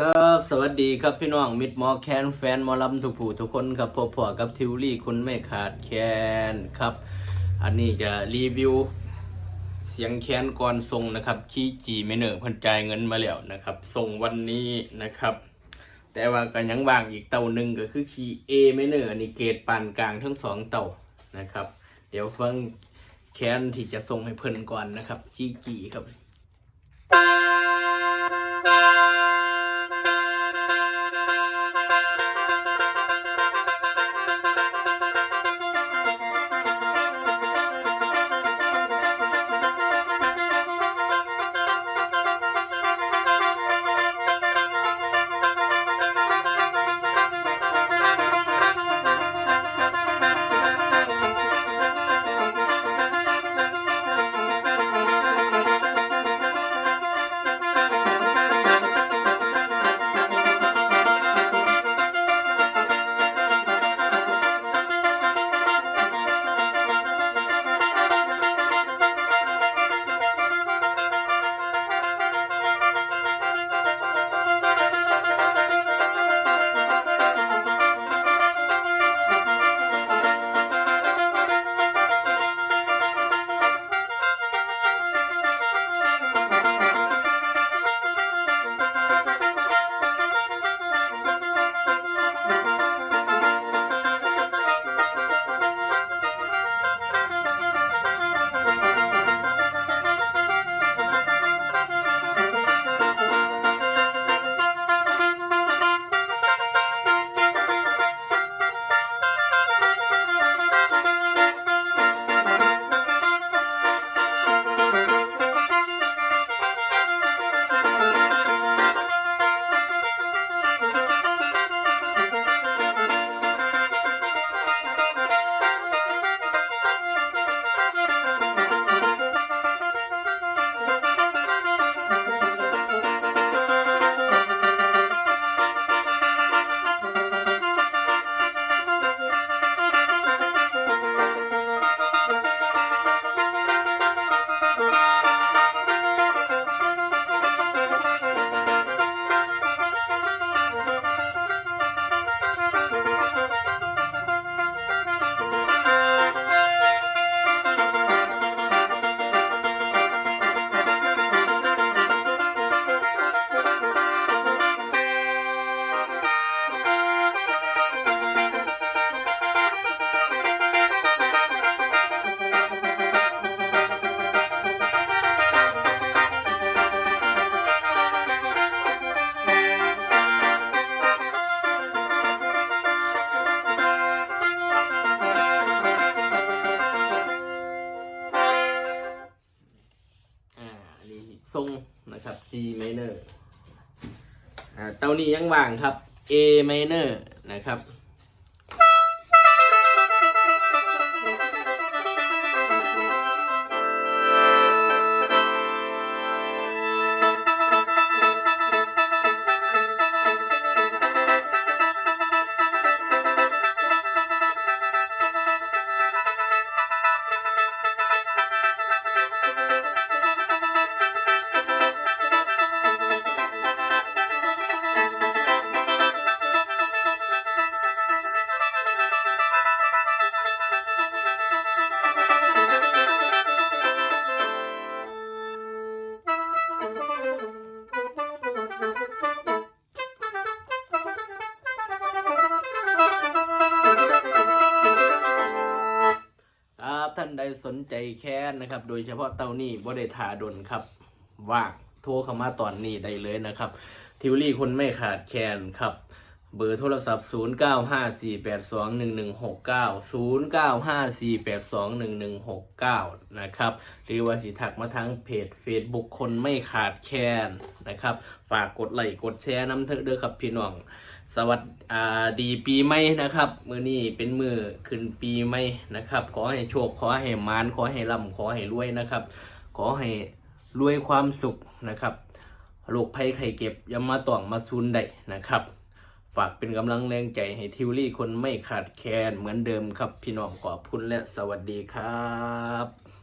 ก็สวัสดีครับพี่น้องมิดหมอแคนแฟนหมอลำทุกผู้ทุกคนครับพบพอกับทิวลี่คุณไม่ขาดแคนครับ อันนี้จะรีวิว เสียงแคนก่อนส่งนะครับคีจีไม่เนอร์เพิ่นจ่ายเงินมาแล้วนะครับส่งวันนี้นะครับ แต่ว่าก็ยังว่างอีกเต่าหนึ่งก็คือคีเอไม่เนอร์อันนี้เกรดปานกลางทั้งสองเต่านะครับ เดี๋ยวฟังแคนที่จะส่งให้เพิ่นก่อนนะครับคีจีครับ ครับ G minor อ่าเตานี้ยังว่างครับ A minor นะครับ ครับท่านใดสนใจแค้นนะครับ โดยเฉพาะเต้านี่บ่ได้ทาดนครับว่างโทรเข้ามาตอนนี้ได้เลยนะครับ ทิวลี่คนไม่ขาดแคลนครับ เบอร์โทรศัพท์ 0954821169 0954821169 นะครับ หรือว่าสิทักมาทางเพจ Facebook คนไม่ขาดแคลนนะครับ ฝากกดไลค์กดแชร์น้ำเถอะเด้อครับพี่น้อง สวัสดีปีใหม่นะครับ มือนี้เป็นมือขึ้นปีใหม่นะครับ ขอให้โชค ขอให้มาน ขอให้ร่ำขอให้รวยนะครับ ขอให้รวยความสุขนะครับโรคภัยไข้เก็บอย่ามาต่องมาซุนได้นะครับ ฝากเป็นกำลังแรงใจให้ทิวลี่คนไม่ขาดแคลนเหมือนเดิมครับพี่น้องขอบคุณและสวัสดีครับ